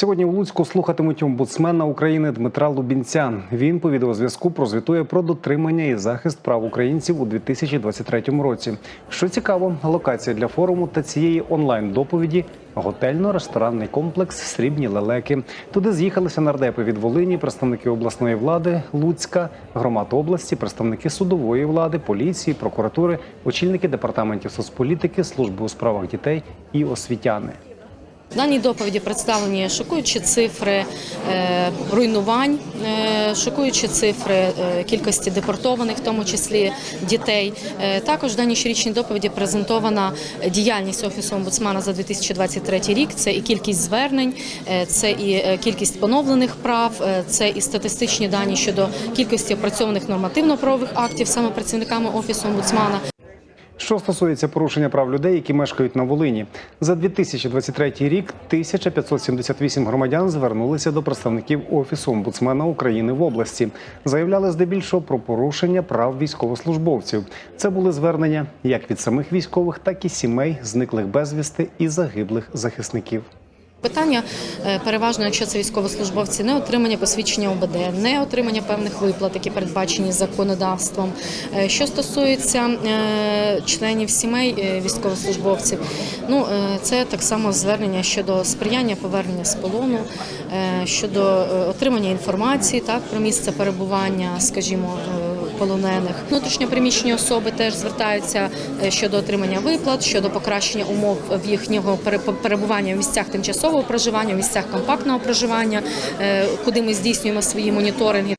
Сьогодні у Луцьку слухатимуть омбудсмена України Дмитра Лубінця. Він по відеозв'язку прозвітує про дотримання і захист прав українців у 2023 році. Що цікаво, локація для форуму та цієї онлайн-доповіді готельно-ресторанний комплекс Срібні лелеки. Туди з'їхалися нардепи від Волині, представники обласної влади Луцька, громад області, представники судової влади, поліції, прокуратури, очільники департаментів соцполітики, служби у справах дітей і освітяни. В даній доповіді представлені шокуючі цифри е, руйнувань, е, шокуючі цифри е, кількості депортованих, в тому числі дітей. Також в даній щорічній доповіді презентована діяльність офісу омбудсмана за 2023 рік. Це і кількість звернень, це і кількість поновлених прав, це і статистичні дані щодо кількості опрацьованих нормативно-правових актів саме працівниками офісу омбудсмана. Що стосується порушення прав людей, які мешкають на Волині, за 2023 рік 1578 громадян звернулися до представників офісу омбудсмена України в області. Заявляли здебільшого про порушення прав військовослужбовців. Це були звернення як від самих військових, так і сімей зниклих безвісти і загиблих захисників. Питання е, переважно, якщо це військовослужбовці, не отримання посвідчення ОБД, не отримання певних виплат, які передбачені законодавством. Е, Що стосується е, членів сімей військовослужбовців, ну це так само звернення щодо сприяння повернення з полону, щодо отримання інформації так про місце перебування, скажімо. Полонених внутрішньопереміщені особи теж звертаються е, щодо отримання виплат, щодо покращення умов в їхнього пере- перебування в місцях тимчасового проживання, в місцях компактного проживання, е, куди ми здійснюємо свої моніторинги.